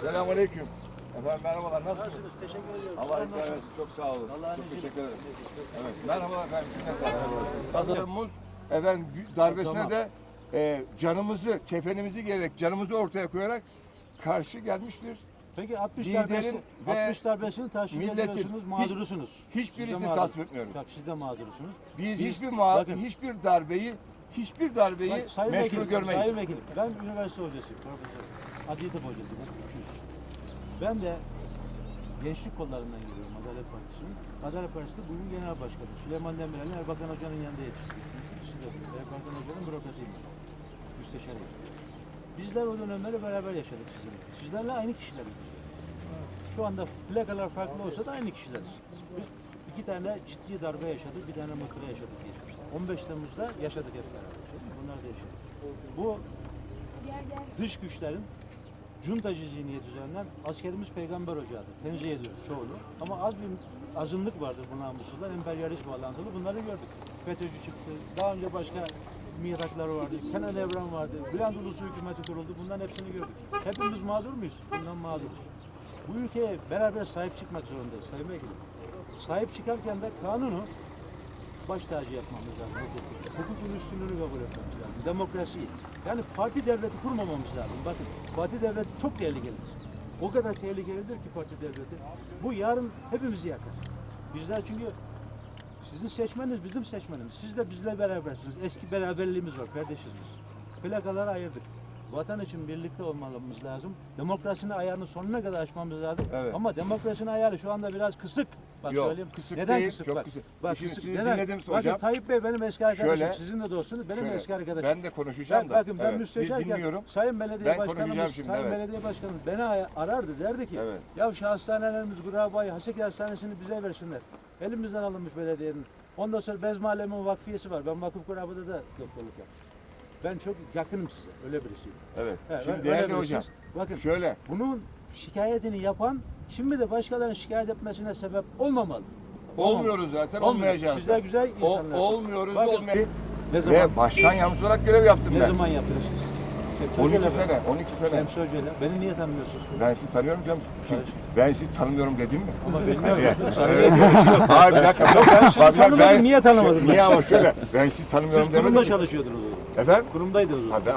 Selamünaleyküm. Efendim merhabalar. Nasılsınız? Nasılsınız? Teşekkür ediyorum. Allah razı olsun. Çok sağ olun. Allah'ın Çok teşekkür ederim. Evet. Merhabalar efendim. Tasarımımız efendim darbesine Tamam. de e, canımızı, kefenimizi gerek canımızı ortaya koyarak karşı gelmiştir. Peki 60 Liderin darbesi, ve 60 darbesini tasvip milletin ediyorsunuz, hiç- mağdurusunuz. hiçbirisini tasvip etmiyoruz. Tabii siz de mağdursunuz. Biz, Biz- hiçbir ma bakın. hiçbir darbeyi hiçbir darbeyi Bak, meşru vekilim, görmeyiz. Sayın vekilim, ben üniversite hocasıyım, profesör. Adli tıp hocasıyım, hukukçuyuz. Ben de gençlik kollarından geliyorum Adalet Partisi'nin. Adalet Partisi bugün genel başkanı. Süleyman Demirel'in Erbakan Hoca'nın yanında yetiştirdik. İkisi de Erbakan Hoca'nın bürokrasiymiş. Müsteşarıyım. Bizler o dönemleri beraber yaşadık sizinle. Sizlerle aynı kişileriz. Şu anda plakalar farklı olsa da aynı kişileriz. Biz iki tane ciddi darbe yaşadık, bir tane mıkra yaşadık geçmişte. 15 Temmuz'da yaşadık hep beraber. Bunlar da yaşadık. Bu dış güçlerin Cuntacı zihniyet üzerinden askerimiz peygamber ocağıdır. Tenzih ediyoruz çoğunu. Ama az bir azınlık vardır bu namussuzlar. Emperyalist bağlantılı. Bunları gördük. FETÖ'cü çıktı. Daha önce başka mihraklar vardı. Kenan Evren vardı. Bülent Ulusu hükümeti kuruldu. Bunların hepsini gördük. Hepimiz mağdur muyuz? Bundan mağduruz. Bu ülkeye beraber sahip çıkmak zorundayız Sayın Vekilim. Sahip çıkarken de kanunu baş tacı yapmamız lazım. Hukuku. Hukukun üstünlüğünü kabul etmemiz lazım. Demokrasiyi. Yani parti devleti kurmamamız lazım. Bakın parti devleti çok tehlikelidir. O kadar tehlikelidir ki parti devleti. Bu yarın hepimizi yakar. Bizler çünkü sizin seçmeniniz bizim seçmenimiz. Siz de bizle berabersiniz. Eski beraberliğimiz var kardeşiz biz. Plakaları ayırdık. Vatan için birlikte olmamız lazım. Demokrasinin ayarını sonuna kadar aşmamız lazım. Evet. Ama demokrasinin ayarı şu anda biraz kısık. Bak Yok, söyleyeyim. kısık Neden değil, kısık? çok bak, kısık. Bak, Şimdi kısık. sizi Neden? dinledim Bakın hocam. Tayyip Bey benim eski arkadaşım. Şöyle- Sizin de dostunuz. Benim Şöyle, eski arkadaşım. Ben de konuşacağım Ben, da. bakın ben evet, müsteşarken dinliyorum. Sayın Belediye Ben Başkanımız, şimdi, Sayın evet. Belediye Başkanımız beni arardı derdi ki Evet. ya şu hastanelerimiz Gurabayı, Haseki Hastanesi'ni bize versinler. Elimizden alınmış belediyenin. Ondan sonra Bezmi Alemin vakfiyesi var. Ben vakıf kurabada da doktorluk yaptım. Ben çok yakınım size. Öyle birisiyim. Evet. He, Şimdi değerli hocam. Bakın Şöyle bunun şikayetini yapan şimdi de başkalarının şikayet etmesine sebep olmamalı. olmuyoruz zaten Olmuyor. olmayacağız. Sizler güzel O- insanlar. olmuyoruz Bakın, olmayacağız. Ne zaman? Ve başkan yardımcısı olarak görev yaptım Ne ben. zaman yapıyorsunuz? 12 sene, 12 sene. Temsil Hoca'yla. Beni niye tanımıyorsunuz? Ben sizi tanıyorum canım. Kim? Ben sizi tanımıyorum dedim mi? Ama bilmiyorum. Evet. Hayır bir dakika. ben sizi tanımadım, niye tanımadım? Niye ama şöyle. Ben sizi tanımıyorum Siz demedim. kurumda ki. çalışıyordunuz o zaman. Efendim? Kurumdaydınız o zaman. Ha, ben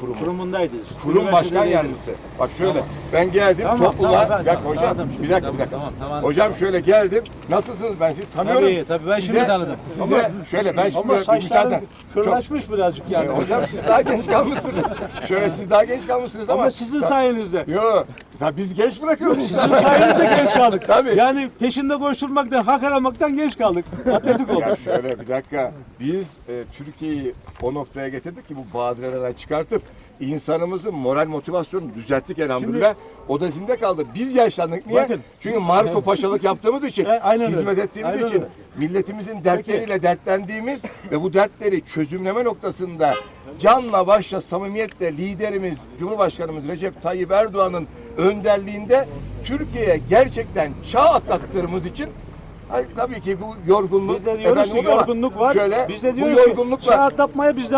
kurumu. Kurumundaydınız. Kurum başkan yardımcısı. Bak şöyle. Ben geldim Tamam, topluluğa. tamam, dakika tamam, hocam. şimdi. bir dakika Tamam, bir dakika. tamam, tamam, hocam tamam. şöyle geldim. Nasılsınız? Ben sizi tanıyorum. Tabii, tabii, ben şimdi tanıdım. Size Ama- şöyle ben şimdi Ama bir müsaade. saçlarım kırlaşmış birazcık yani. Ee, hocam siz daha genç kalmışsınız. Şöyle siz daha genç kalmışsınız ama. Ama sizin sayenizde. Yok. Ya biz genç bırakıyoruz Sizin sayenizde genç kaldık. Tabii. Yani peşinde koşturmaktan, hak aramaktan genç kaldık. Atletik olduk. Ya şöyle bir dakika. Biz e, Türkiye'yi o noktaya getirdik ki bu badirelerden çıkartıp insanımızın moral motivasyonunu düzelttik elhamdülillah. o da zinde kaldı. Biz yaşlandık. Niye? Bakın. Çünkü Marco Paşalık yaptığımız için, E, aynen hizmet ettiğimiz Aynen için, öyle. milletimizin dertleriyle dertlendiğimiz ve bu dertleri çözümleme noktasında canla başla samimiyetle liderimiz Cumhurbaşkanımız Recep Tayyip Erdoğan'ın önderliğinde Türkiye'ye gerçekten çağ atlattığımız için Ay, tabii ki bu yorgunluk Biz de diyoruz ki yorgunluk var. Şöyle Biz de bu diyoruz ki yorgunlukla şahat yapmaya biz de